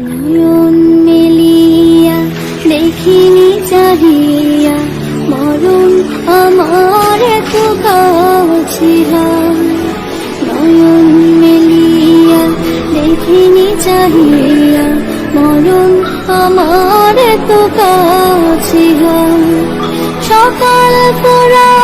নয়ন মেলিয়া দেখিনি চাহিয়া, মরণ আমার এত কাছিলাম নয়ন মেলিয়া দেখিনি চাহিয়া, মরণ আমার এত কাছিলাম সকাল পুরালো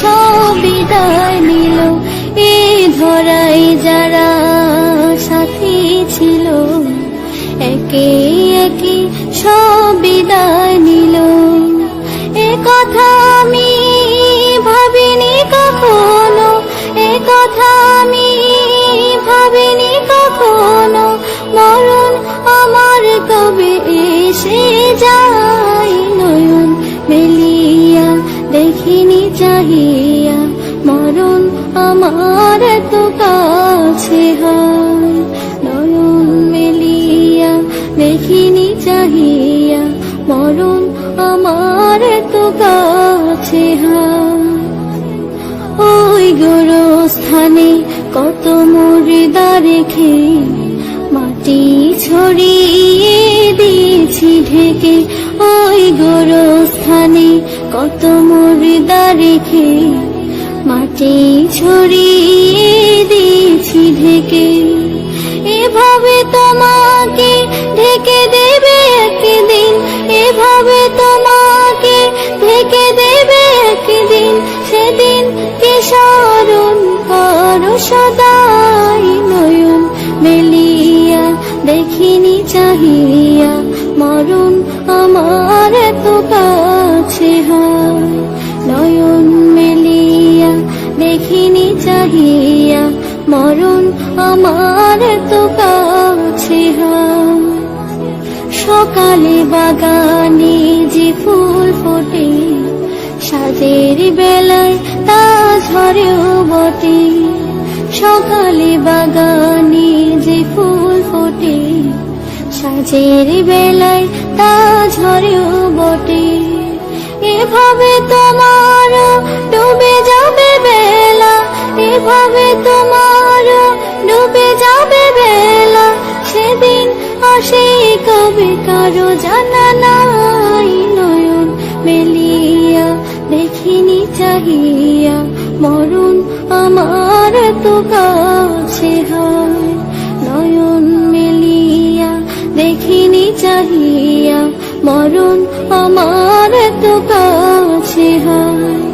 সব নিল। এই ধরাই যারা সাথী ছিল, একে একে সব বিদায় নিল। এ কথা আমি ভাবিনি কখনো, এ কথা আমি ভাবিনি কখনো। মরণ আমার কবে এসে যায় নয়ন দেখিনি চাহিয়া মরণ আমার তো কাছে নয়ন মেলিয়া দেখিনি চাহিয়া মরণ আমার তো কাছে ওই গোরস্থানে কত মুর্দা রেখে মাটি ছড়িয়ে দিয়েছি ঢেকে। ওই গোরস্থানে কত মুর্দা রেখে মাটি ছড়িয়ে দিয়েছি ঢেকে। চাহিয়া মরণ আমার তো কাছে সকালে বাগানে যে ফুল ফোটে, সাজের বেলায় তা ঝরেও বটে। সকালে বাগানে যে ফুল ফোটে, সাজের বেলায় তা ঝরেও বটে। এভাবে তোমার কবে কারও জানা নাই নয়ন মেলিয়া, দেখিনি চাহিয়া, মরণ আমার তো কাছে হয়। নয়ন মেলিয়া, দেখিনি চাহিয়া, মরণ আমার তো কাছে হয়।